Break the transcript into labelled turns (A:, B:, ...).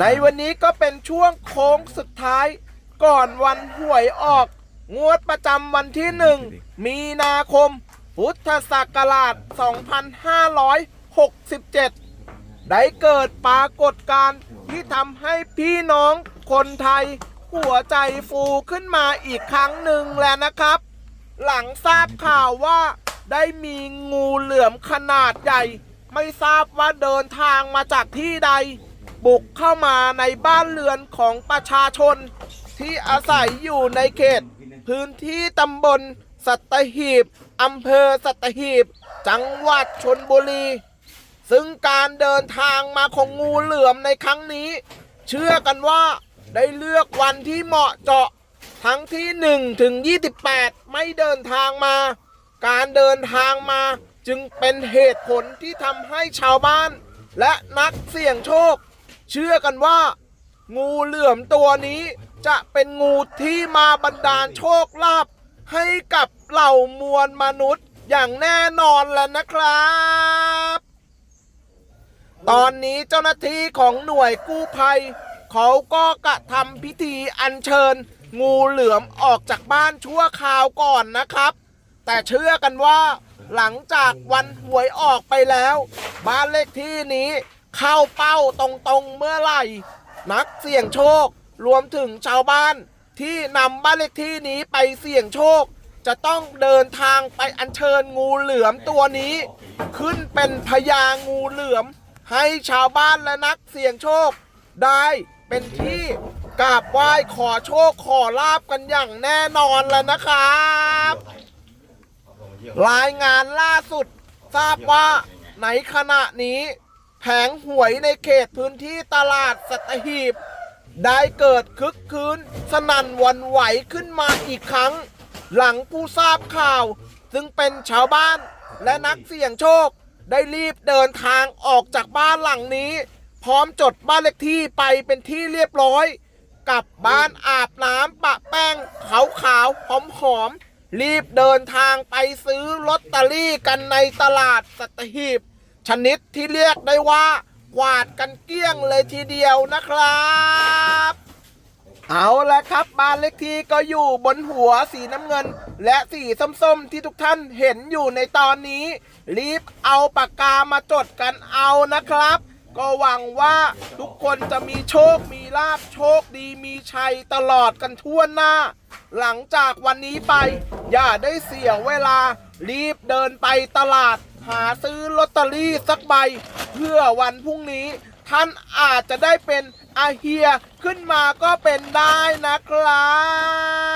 A: ในวันนี้ก็เป็นช่วงโค้งสุดท้าย ก่อนวันหวยออก งวดประจำวันที่หนึ่งมีนาคม พุทธศักราช 2567 ได้เกิดปรากฏการณ์ที่ทำให้พี่น้องคนไทย หัวใจฟูขึ้นมาอีกครั้งหนึ่งแล้วนะครับ หลังทราบข่าวว่าได้มีงูเหลือมขนาดใหญ่ ไม่ทราบว่าเดินทางมาจากที่ใด บุกเข้ามาในบ้านเรือนของประชาชน ที่อาศัยอยู่ในเขต พื้นที่ตำบลสัตหีบอำเภอสัตหีบ จังหวัดชนบุรี ซึ่งการเดินทางมาของงูเหลือมในครั้งนี้ เชื่อกันว่าได้เลือกวันที่เหมาะเจาะ ทั้งที่1ถึง28 ไม่เดินทางมา การเดินทางมาจึงเป็นเหตุผลที่ทำให้ชาวบ้าน และนักเสี่ยงโชค เชื่อกันว่า งูเหลือมตัวนี้ จะเป็นงูที่มาบันดาลโชคลาภให้กับเหล่ามวลมนุษย์อย่างแน่นอนแล้วนะครับ ตอนนี้เจ้าหน้าที่ของหน่วยกู้ภัย เขาก็กระทำพิธีอัญเชิญ งูเหลือมออกจากบ้านชั่วคราวก่อนนะครับ แต่เชื่อกันว่า หลังจากวันหวยออกไปแล้ว บ้านเลขที่นี้ เข้าเป้าตรงๆเมื่อไหร่ นักเสี่ยงโชค รวมถึงชาวบ้านที่นำบ้านเลขที่นี้ไปเสี่ยงโชค จะต้องเดินทางไปอัญเชิญงูเหลือมตัวนี้ ขึ้นเป็นพญางูเหลือม ให้ชาวบ้านและนักเสี่ยงโชค ได้เป็นที่กราบไหว้ขอโชคขอลาบกันอย่างแน่นอนแล้วนะครับรายงานล่าสุดทราบว่าในขณะนี้ แผงหวยในเขตพื้นที่ตลาดสัตหีบ ได้เกิดคึกคืนสนั่นวันไหวขึ้นมาอีกครั้ง หลังผู้ทราบข่าว ซึ่งเป็นชาวบ้านและนักเสี่ยงโชค ได้รีบเดินทางออกจากบ้านหลังนี้ พร้อมจดบ้านเลขที่ไปเป็นที่เรียบร้อยกลับบ้านอาบน้ำปะแป้งขาวขาวหอมหอมๆรีบเดินทางไปซื้อลอตเตอรี่กันในตลาดสัตหีบ ชนิดที่เรียกได้ว่า กวาดกันเกลี้ยงเลยทีเดียวนะครับ เอาละครับบ้านเลขที่ก็อยู่บนหัวสีน้ำเงิน และสีส้มๆที่ทุกท่านเห็นอยู่ในตอนนี้ รีบเอาปากกามาจดกันเอานะครับ ก็หวังว่าทุกคนจะมีโชคมีลาบโชคดีมีชัยตลอดกันทั่วหน้า หลังจากวันนี้ไป อย่าได้เสียเวลารีบเดินไปตลาด หาซื้อลอตเตอรี่สักใบ เพื่อวันพรุ่งนี้ ท่านอาจจะได้เป็นอาเฮียขึ้นมาก็เป็นได้นะครับ